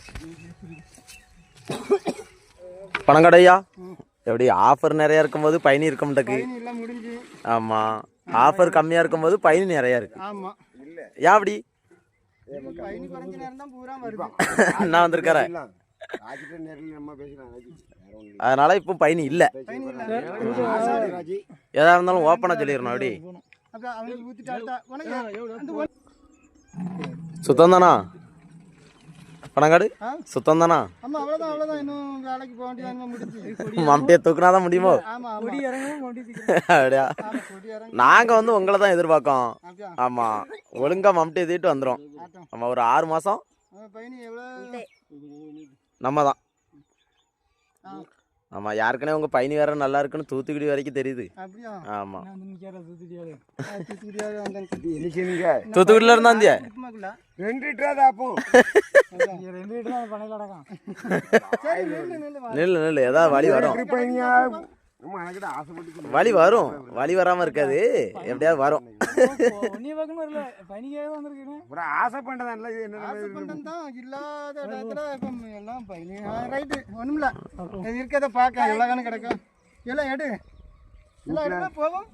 பணங்கடையா? எப்படி ஆஃபர் நிறைய இருக்கும்போது பயணி இருக்க மாட்டேக்கு. பயணி எல்லாம் முடிஞ்சு. ஆமாம் ஆஃபர் கம்மியாக இருக்கும்போது பயணி நிறையா இருக்கு. ஆமா. ஏன் அப்படி? நான் வந்திருக்கார ராஜிட்ட நேரில் நம்ம பேசலாம் ராஜி. வேற ஒண்ணும் இல்ல. அதனால இப்போ பயணி இல்லை. எதா இருந்தாலும் ஓப்பனாக சொல்லிடணும் அப்படி. சுத்தம் தானா? பணங்காடு? சுத்தம் தானா மம்டியை தூக்குனா தான் முடியுமோ? அப்படியா? நாங்கள் வந்து உங்களை தான் எதிர்பார்க்கோம். ஆமாம் ஒழுங்காக மம்டியை தூக்கிட்டு வந்துடும் நம்ம ஒரு ஆறு மாதம் நம்ம தான். ஆமாம் யாருக்குனே உங்கள் பயணி வேற நல்லா இருக்குன்னு தூத்துக்குடி வரைக்கும் தெரியுது. அப்படியா? ஆமாம் ஆ, தூத்துக்குடியாவது வந்தேன் இது என்ன செய்யுங்க தூத்துக்குடியில் இருந்தா இந்தியா ரெண்டு லிட்டரா தாப்போம் ரெண்டு. நில்லு நில்லு ஏதாவது வழி வரும். வழி வரும். வழி வராமல் இருக்காது. எப்படியாவது வரும். ஒன்னே பக்கம் வரல. பயணிக்காக வந்திருக்கேன் ஒரு ஆசை பண்ணதான் இது என்ன ஆசைப்பட்டம் தான் இல்லாத இடத்துல இப்போ எல்லாம் ரைட்டு ஒன்றுமில்ல இது இருக்கிறத பார்க்க. எவ்வளோ கணக்கு கிடைக்கும். எல்லாம் எடு. எல்லாம் எடுனா போவோம்